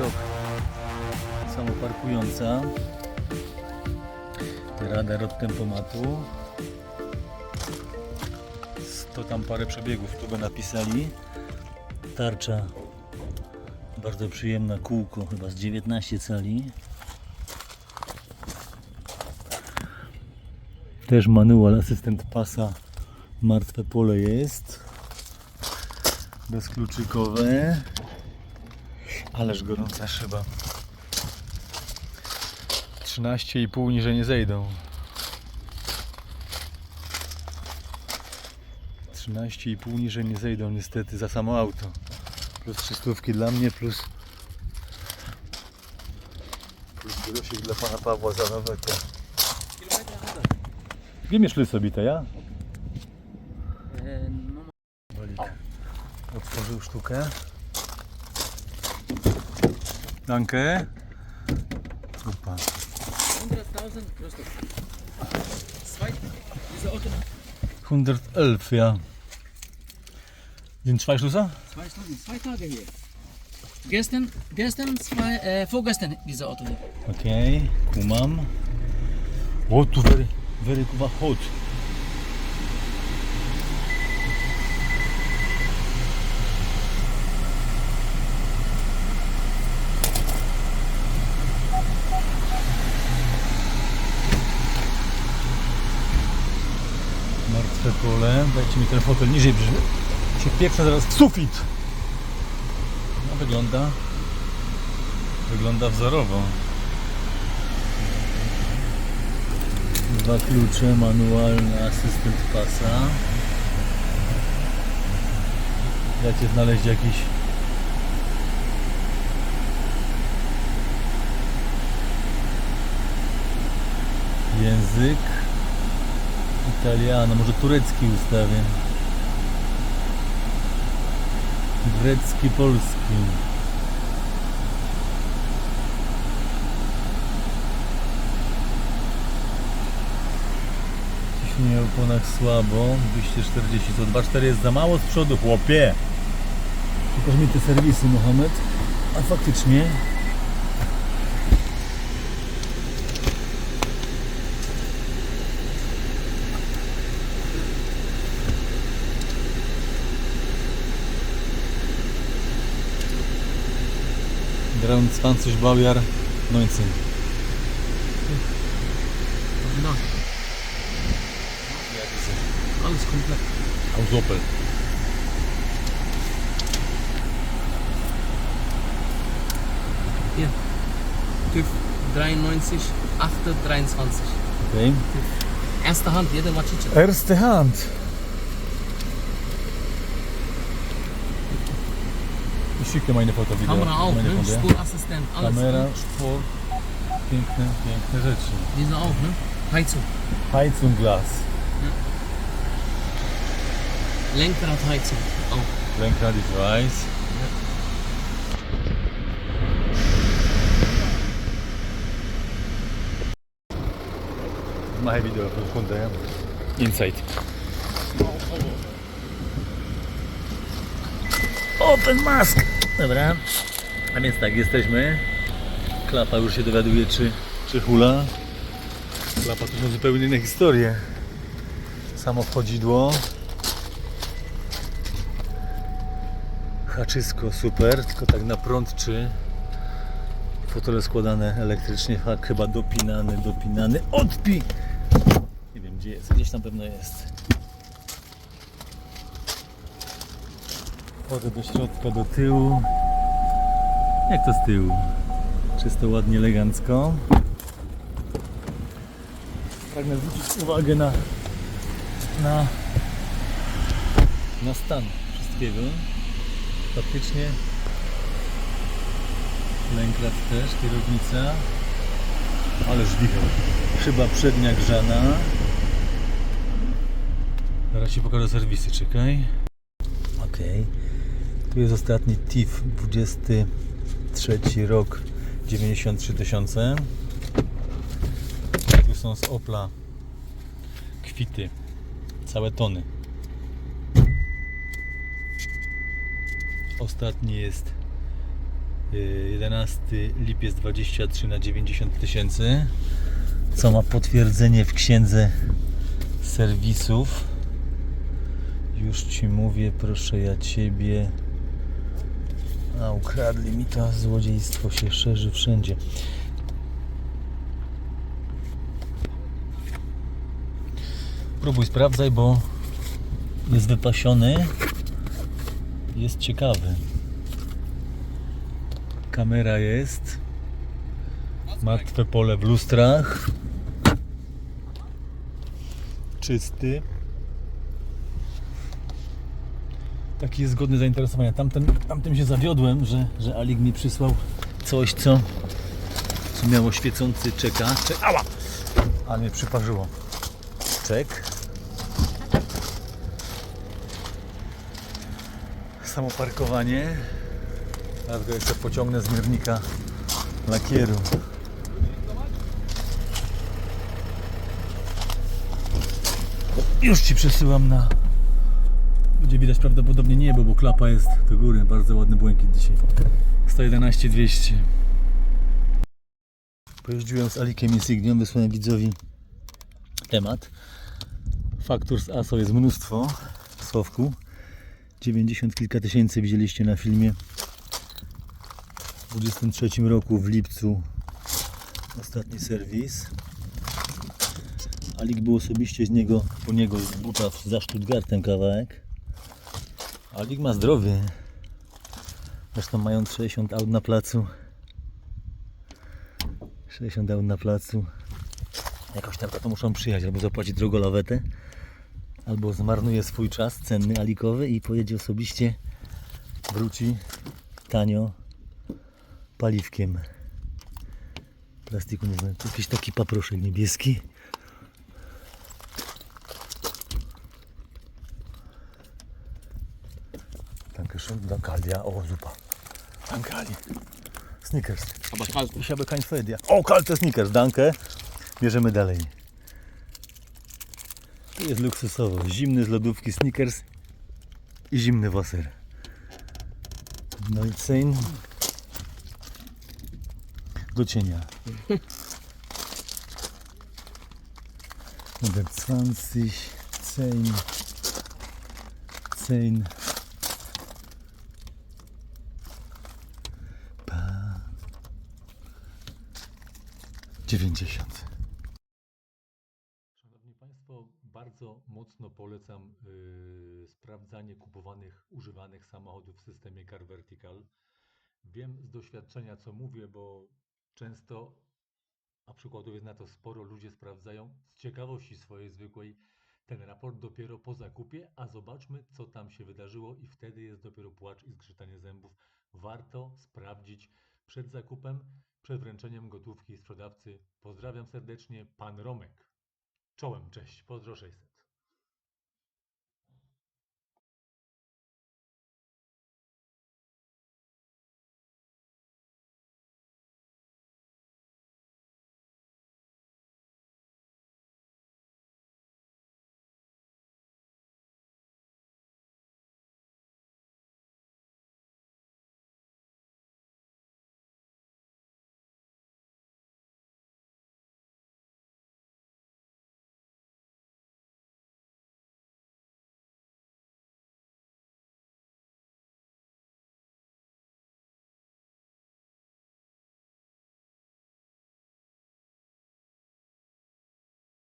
rok. Samoparkująca. Radar od tempomatu. 100 tam parę przebiegów tu by napisali. Tarcza bardzo przyjemna kółko, chyba z 19 cali. Też manual, asystent pasa. Martwe pole jest. Bezkluczykowe. Ależ gorąca szyba. 13,5 niżej nie zejdą. 13,5 niżej nie zejdą niestety za samo auto. Plus 300 dla mnie, plus plus grosik dla pana Pawła za nowego. Gdzie mnie szlysy bite, ja? Walik otworzył sztukę. Danke. Super. 100.000 kostet. Zwei, diese Auto, 111, ja. Sind zwei Schlüssel? zwei Stunden, zwei Tage hier. Gestern, gestern, zwei, äh, vorgestern diese Auto hier. Okej, kumam. O, tu very, very hot. Pole. Dajcie mi ten fotel niżej, że się pieprzę zaraz w sufit. No wygląda Wygląda wzorowo. Dwa klucze, manualny asystent pasa. Dacie znaleźć jakiś język italiano, może turecki ustawię. Grecki, polski. Ciśnienie oponach słabo, 240 to 2,4 jest za mało z przodu, chłopie! Pokaż mi te serwisy, Mohamed. A faktycznie Ground 20 Baujahr 19. Genau. Alles komplett. Aus Opel. Hier. TÜV 93, 823. Okay. Erste Hand, jeder Macicie. Erste Hand. Ich schicke meine Foto wieder. Kamera auch, meine ne? Ja. Spurassistent, alles. Kamera, ne? Spur. Piękne, piękne rzeczy. Diese auch, ne? Heizung. Heizung, Glas. Lenkrad, Heizung. Auch. Lenkrad, ich weiß. Machaj video für Kunde, ja? Inside. Open mask! Dobra. A więc tak, jesteśmy. Klapa już się dowiaduje, czy, czy hula. Klapa to są zupełnie inne historie. Samo wchodzidło. Haczysko super, tylko tak na prąd czy fotele składane elektrycznie, chyba dopinany, dopinany, odpi! Nie wiem gdzie jest, gdzieś tam pewno jest. Wchodzę do środka, do tyłu. Jak to z tyłu? Czysto, ładnie, elegancko. Pragnę zwrócić uwagę na, na, na stan wszystkiego. Faktycznie Lękrat też, kierownica. Ale żwicher. Szyba przednia grzana. Zaraz Ci pokażę serwisy, czekaj. Ok. Tu jest ostatni TIF, 23 rok, 93 tysiące. Tu są z Opla kwity, całe tony. Ostatni jest Yy, 11 lipiec 23 na 90 tysięcy. Co ma potwierdzenie w księdze serwisów. Już ci mówię, proszę ja ciebie. A ukradli mi to, złodziejstwo się szerzy wszędzie. Próbuj sprawdzaj, bo jest wypasiony. Jest ciekawy. Kamera jest. Martwe pole w lustrach. Czysty. Taki jest godny zainteresowania. Tamten, tamtym się zawiodłem, że, że Alik mi przysłał coś, co, co miało świecący czeka. Czek, ała! Ale mnie przyparzyło. Czek. Samo parkowanie. Teraz go jeszcze pociągnę z miernika lakieru. Już Ci przesyłam na... Będzie widać prawdopodobnie niebo, bo klapa jest do góry. Bardzo ładny błękit dzisiaj. 111 200. Pojeździłem z Alikiem i Signią, wysłałem widzowi temat. Faktur z ASO jest mnóstwo w Słowku. 90 kilka tysięcy widzieliście na filmie. W 23 roku w lipcu ostatni serwis. Alik był osobiście z niego, po niego z buta za Stuttgartem kawałek. Alik ma zdrowie. Zresztą mając 60 aut na placu. 60 aut na placu. Jakoś tam to muszą przyjechać, albo zapłacić drogo lawetę, albo zmarnuje swój czas cenny alikowy i pojedzie osobiście, wróci tanio paliwkiem. Plastiku nie to jakiś taki paproszek niebieski. da kalja och zupa. Danke, Ali. Snickers. Aber kalt. Ich habe kein Fett. O, kalte Snickers, danke. Bierzemy dalej. To jest luksusowo. Zimny z lodówki Snickers i zimny waser. No i cyn. Do cienia. 120 Zehn, 10 90 Szanowni Państwo, bardzo mocno polecam yy, sprawdzanie kupowanych, używanych samochodów w systemie Car Vertical. Wiem z doświadczenia, co mówię, bo często, a przykładów jest na to sporo, ludzie sprawdzają z ciekawości swojej zwykłej ten raport dopiero po zakupie, a zobaczmy, co tam się wydarzyło i wtedy jest dopiero płacz i zgrzytanie zębów. Warto sprawdzić przed zakupem, przed wręczeniem gotówki sprzedawcy. Pozdrawiam serdecznie, Pan Romek. Czołem, cześć, pozdro 600.